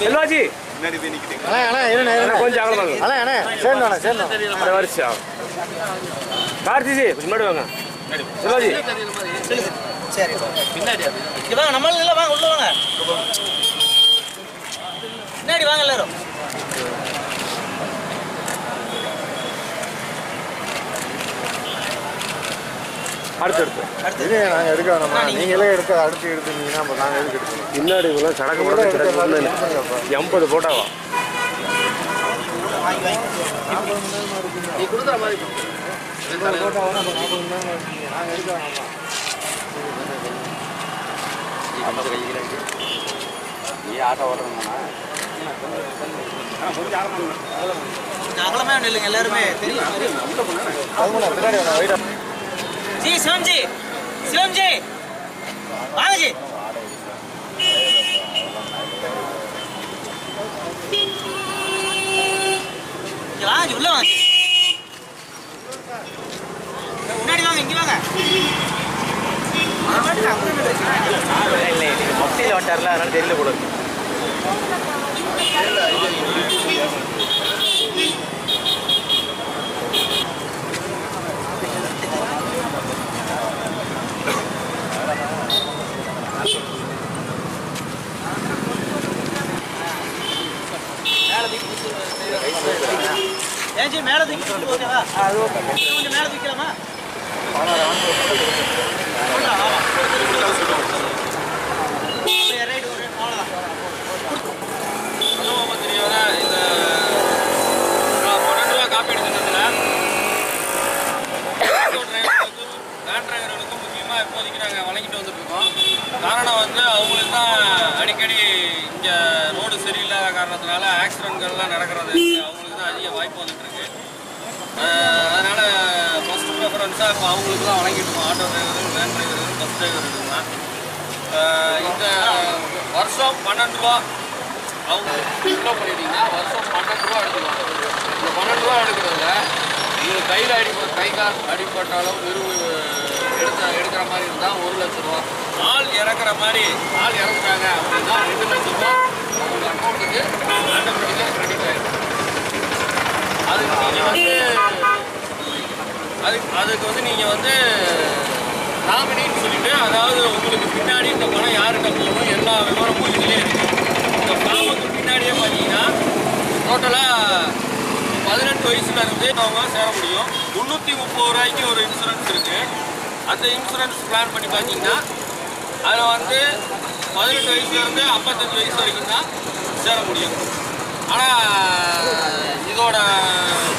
செல்வாஜி. அண்ணா சேர்ந்தோண்ணே சேர்ந்தோம் அந்த வரிசையா? கார்த்திஜி முன்னாடி வாங்க. செல்வாஜி. இங்க வாங்க நம்மளால இல்ல வாங்க உள்ள வாங்க. பின்னாடி வாங்க எல்லாரும். அடுத்து அடுத்து. இது நாங்கள் எடுக்க வேணாமா நீங்களே எடுக்க அடுத்து எடுத்தீங்கன்னா அப்போ நாங்கள் எதுக்கு எடுக்கணும்? பின்னாடி இவ்வளோ சடக்கு படக்கு கிடக்கு ஒன்றும் இல்லை எண்பது போட்டாவா கொஞ்சம் அகலமே நில்லுங்க எல்லாருமே தெரியும் ஜி. சிவம்ஜி சிவம்ஜி வாங்கஜி ஜி இங்க வாங்க ஜி உள்ள வாங்க ஜி. முன்னாடி வாங்க இங்க வாங்க இல்லை மப்டியில் வந்துட்டார்ல அதனால தெரியல கூட ஏன் ஜி மேல தூக்கி ஓகேவா மேல தூக்கலாமா காரணத்தினால ஆக்சிடென்ட்கள்லாம் நடக்கிறது அவங்களுக்கு தான் அதிக வாய்ப்பு வந்துட்டு இருக்கு அஹ் அதனால ஃபர்ஸ்ட் ப்ரிஃபரன்ஸாக இப்போ அவங்களுக்கு தான் வழங்கிட்டு இருக்கோம் ஆட்டோ டிரைவர்கள் வேன் டிரைவர்கள் பஸ் அஹ் இந்த வருஷம் பன்னெண்டு ரூபா அவங்க கிலோ பண்ணிட்டீங்கன்னா வருஷம் பன்னெண்டு ரூபா எடுத்துக்குவாங்க இந்த பன்னெண்டு ரூபா எடுக்கிறதுல இது கையில் அடி கை கால் அடிப்பட்டாலும் வெறும் எடுத்த எடுக்கிற மாதிரி இருந்தால் ஒரு லட்ச ரூபா. ஆள் இறக்குற மாதிரி ஆள் இறக்குறாங்க அப்படின்னா ரெண்டு லட்ச ரூபா அவங்க அக்கௌண்ட்டுக்கு ஆட்டோமேட்டிக்காக கிரெடிட் ஆகிடும் அதுக்கு நீங்கள் வந்து அதுக்கு அதுக்கு வந்து நீங்கள் வந்து நாமினின்னு சொல்லிட்டு அதாவது உங்களுக்கு பின்னாடி இந்த பணம் யார்கிட்ட போகணும் எல்லா விவரமும் இதுலேயே இருக்கு. இந்த ஃபார்முக்கு பின்னாடியே பார்த்தீங்கன்னா டோட்டலாக பதினெட்டு வயசுலேருந்து அவங்க சேர முடியும். முந்நூற்றி முப்பது ரூபாய்க்கு ஒரு இன்சூரன்ஸ் இருக்குது அந்த இன்சூரன்ஸ் பிளான் பண்ணி பார்த்தீங்கன்னா அதில் வந்து பதினெட்டு வயசுலேருந்து ஐம்பத்தஞ்சு வயசு வரைக்கும் தான் சேர முடியும். ஆனால் இதோட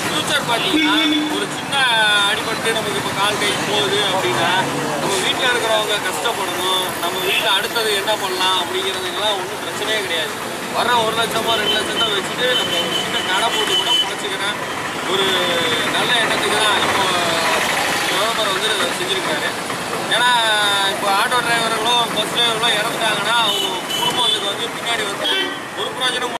ஃபியூச்சர் பார்த்தீங்கன்னா ஒரு சின்ன அடிபட்டு நமக்கு இப்போ கால் கை போகுது அப்படின்னா நம்ம வீட்டில் இருக்கிறவங்க கஷ்டப்படணும். நம்ம வீட்டில் அடுத்தது என்ன பண்ணலாம் அப்படிங்கிறதுக்கெல்லாம் ஒன்றும் பிரச்சனையே கிடையாது. வர ஒரு லட்சமோ ரெண்டு லட்சத்தை வச்சுட்டு நம்ம ஒரு சின்ன கடை போட்டு கூட குறைச்சிக்கிறேன் ஒரு நல்ல எண்ணத்துக்கு தான் இப்போ பிரதமர் செஞ்சுருக்காரு. ஏன்னா இப்போ ஆட்டோ டிரைவர்களும் பஸ் டிரைவர்களும் இறந்துட்டாங்கன்னா அவங்க குடும்பத்துக்கு வந்து பின்னாடி வந்து ஒரு பிரயோஜனம்